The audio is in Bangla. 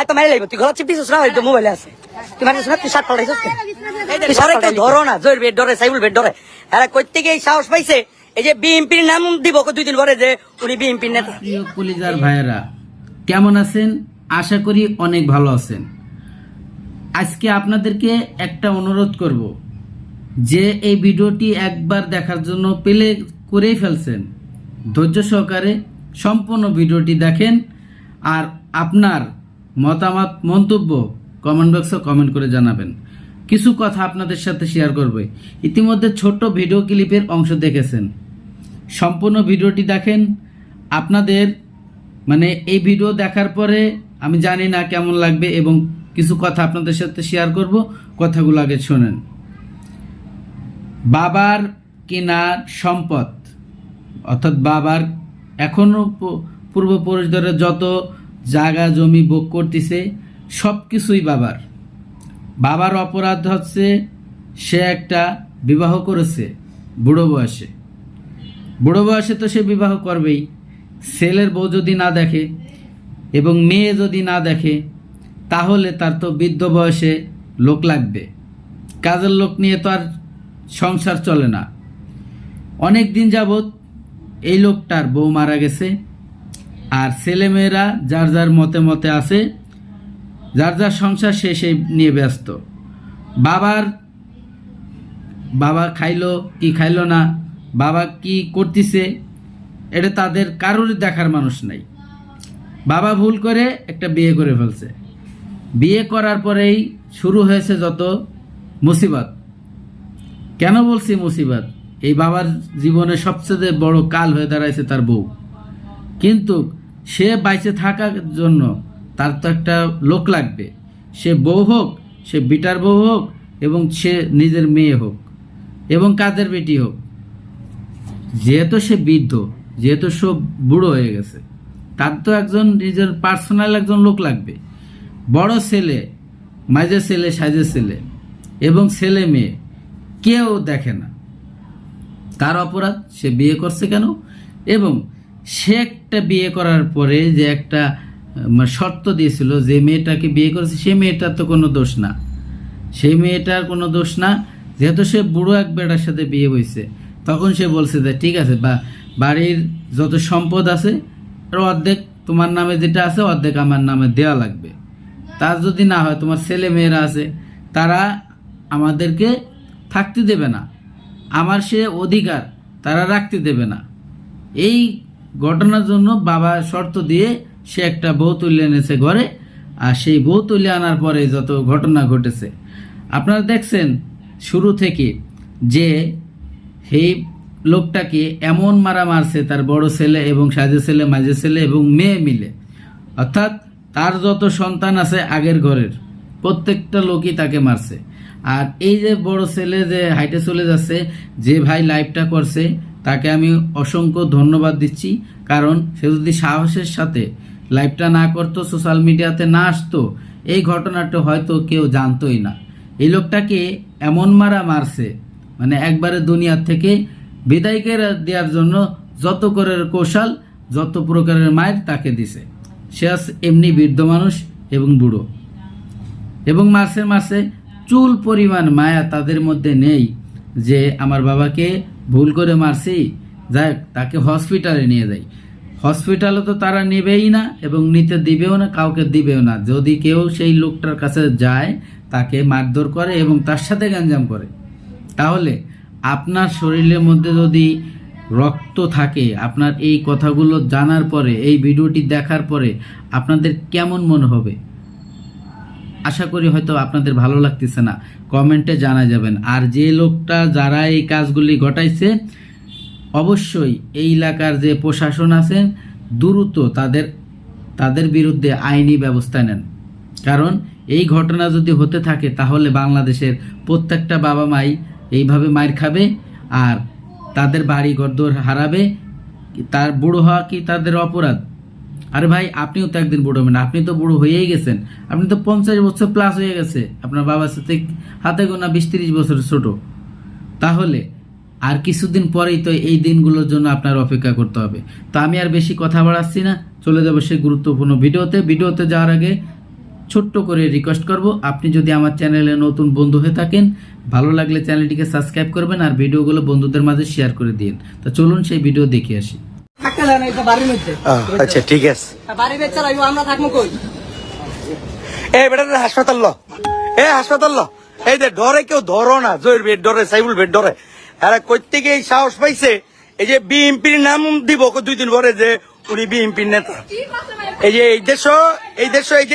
এই তো মারি লাগবে, তুই মোবাইলে আছে। তুই মারিস না তুই শার্ট পাল্টাইছিস তুই ধরো না জোর বেড ডরে সাইবুল বেড ডরে এরা কই থেকে এই সাহস পাইছে, এই যে বিএনপির নাম দিব দুই দিন পরে যে উনি বিএনপির নেতা। প্রিয় কলিজার ভাইয়েরা, কেমন আছেন? আশা করি অনেক ভালো আছেন। আজকে আপনাদেরকে একটা অনুরোধ করব, যে এই ভিডিওটি একবার দেখার জন্য পেলে করেই ফেলছেন। ধৈর্য সহকারে সম্পূর্ণ ভিডিওটি দেখেন। আর আপনার মতামত, মন্তব্য কমেন্ট বক্সে কমেন্ট করে জানাবেন। কিছু কথা আপনাদের সাথে শেয়ার করবে। ইতিমধ্যে ছোট্ট ভিডিও ক্লিপের অংশ দেখেছেন। সম্পূর্ণ ভিডিওটি দেখেন। আপনাদের মানে এই ভিডিও দেখার পরে আমি জানি না কেমন লাগবে এবং কিছু কথা আপনাদের সাথে শেয়ার করব। কথাগুলো আগে শোনেন। বাবার কেনা সম্পদ, অর্থাৎ বাবার এখনও প- পূর্বপুরুষদের যত জায়গা জমি ভোগ করতেছে সব কিছুই বাবার। বাবার অপরাধ হচ্ছে, সে একটা বিবাহ করেছে বুড়ো বয়সে। বুড়ো বয়সে তো সে বিবাহ করবেই। ছেলের বউ যদি না দেখে এবং মেয়ে যদি না দেখে, তাহলে তার তো বৃদ্ধ বয়সে লোক লাগবে। কাজের লোক নিয়ে তো আর সংসার চলে না। অনেক দিন যাবৎ এই লোকটার বউ মারা গেছে। আর ছেলেমেয়েরা যার যার মতে মতে আছে, যার যার সংসার সে সেই নিয়ে ব্যস্ত। বাবার, বাবা খাইলো কি খাইলো না, বাবা কি করতেছে, এটা তাদের কারোরই দেখার মানুষ নাই। বাবা ভুল করে একটা বিয়ে করে ফেলছে। বিয়ে করার পরেই শুরু হয়েছে যত মুসিবত। কেন বলছি মুসিবত? এই বাবার জীবনে সবচেয়ে বড় কাল হয়ে দাঁড়াইছে তার বউ। কিন্তু সে বাইচে থাকার জন্য তার তো একটা লোক লাগবে। সে বউ হোক, সে বিটার বউ হোক এবং সে নিজের মেয়ে হোক এবং কাদের বেটি হোক। যেহেতু সে বৃদ্ধ, যেহেতু সব বুড়ো হয়ে গেছে, তার তো একজন নিজের পার্সোনাল একজন লোক লাগবে। বড় ছেলে, মাঝে ছেলে সাইজের ছেলে এবং ছেলে মেয়ে কেউ দেখে না। তার অপরাধ, সে বিয়ে করছে কেন? এবং সে একটা বিয়ে করার পরে যে একটা শর্ত দিয়েছিল যে মেয়েটাকে বিয়ে করেছে, সে মেয়েটার তো কোনো দোষ না। সেই মেয়েটার কোনো দোষ না। যেহেতু সে বুড়ো এক বেটার সাথে বিয়ে হয়েছে, তখন সে বলছে যে, ঠিক আছে, বা, বাড়ির যত সম্পদ আছে, এর অর্ধেক তোমার নামে যেটা আছে, অর্ধেক আমার নামে দেওয়া লাগবে। তার যদি না হয়, তোমার ছেলে মেয়েরা আছে, তারা আমাদেরকে থাকতে দেবে না। আমার সে অধিকার, তারা রাখতে দেবে না। এই ঘটনার জন্য বাবা শর্ত দিয়ে সে একটা বউ তুলে এনেছে ঘরে, আর সেই বউ তুলে আনার পরে যত ঘটনা ঘটেছে। আপনারা দেখছেন শুরু থেকে যে সেই লোকটাকে এমন মারা মারছে, তার বড় ছেলে এবং সাজে ছেলে, মাঝে ছেলে এবং মেয়ে মিলে। অর্থাৎ তার যত সন্তান আছে আগের ঘরের, প্রত্যেকটা লোকই তাকে মারছে। আর এই যে বড় ছেলে যে হাইটে চলে যাচ্ছে, যে ভাই লাইভটা করছে তাকে আমি অসংখ্য ধন্যবাদ দিচ্ছি, কারণ সে যদি সাহসের সাথে লাইভটা না করতো, সোশ্যাল মিডিয়াতে না আসতো, এই ঘটনাটা হয়তো কেউ জানতোই না। এই লোকটাকে এমন মারা মারছে মানে একবারে দুনিয়ার থেকে বিদায় করে দেওয়ার জন্য যত করে কৌশল, যত প্রকারের মায়ের তাকে দিছে। সে এমনি বৃদ্ধ মানুষ এবং বুড়ো। এবং মাসে মাসে চুল পরিমাণ মায়া তাদের মধ্যে নেই। যে আমার বাবাকে ভুল করে মারছি, যাই তাকে হসপিটালে নিয়ে যাই। হসপিটালে তো তারা নেবেই না এবং নিতে দিবেও না, কাউকে দিবেও না। যদি কেউ সেই লোকটার কাছে যায়, তাকে মারধর করে এবং তার সাথে গ্যাঞ্জাম করে। তাহলে আপনার শরীরের মধ্যে যদি রক্ত থাকে, আপনার এই কথাগুলো জানার পরে, এই ভিডিওটি দেখার পরে আপনাদের কেমন মনে হবে? আশা করি হয়তো আপনাদের ভালো লাগতেছে না। কমেন্টে জানা যাবেন। আর যে লোকটা যারা এই কাজগুলি ঘটাইছে, অবশ্যই এই এলাকার যে প্রশাসন আছেন দ্রুত তাদের তাদের বিরুদ্ধে আইনি ব্যবস্থা নেন। কারণ এই ঘটনা যদি হতে থাকে, তাহলে বাংলাদেশের প্রত্যেকটা বাবা মাই এইভাবে মায়ের খাবে, আর তাদের বাড়ি ঘরদোর হারাবে। তার বুড়ো হওয়া কি তাদের অপরাধ? আরে ভাই, আপনিও তো একদিন বুড়ো হবেন, আপনি তো বুড়ো হয়েই গেছেন। আপনি তো পঞ্চাশ বছর প্লাস হয়ে গেছে। আপনার বাবার সাথে হাতে গোনা বিশ তিরিশ বছর ছোট। তাহলে আর কিছুদিন পরেই তো এই দিনগুলোর জন্য আপনার অপেক্ষা করতে হবে। তো আমি আর বেশি কথা বাড়াচ্ছি না, চলে যাব সেই গুরুত্বপূর্ণ ভিডিওতে। ভিডিওতে যাওয়ার আগে ছোট্ট করে রিকোয়েস্ট করব, আপনি যদি আমার চ্যানেলে নতুন বন্ধু হয়ে থাকেন, ভালো লাগলে চ্যানেলটিকে সাবস্ক্রাইব করবেন আর ভিডিওগুলো বন্ধুদের মাঝে শেয়ার করে দিন। তো চলুন সেই ভিডিও দেখে আসি। থাকতে এই তো বাড়ির মধ্যে। আচ্ছা ঠিক আছে। বাড়ি বেচা লাগবো আমরা থাকব কই? এই বেটা হাসপাতাল ল। এ হাসপাতাল ল। এই যে ডরে কেউ ধরো না জয়ের বেড ডরে সাইবুল বেড ডরে। আরে কই থেকে এই সাহস পাইছে? এই যে বিএমপির নাম দিব দুই দিন পরে যে উনি বিএমপির নেতা। এই যে এই দেশ এই দেশ এই যে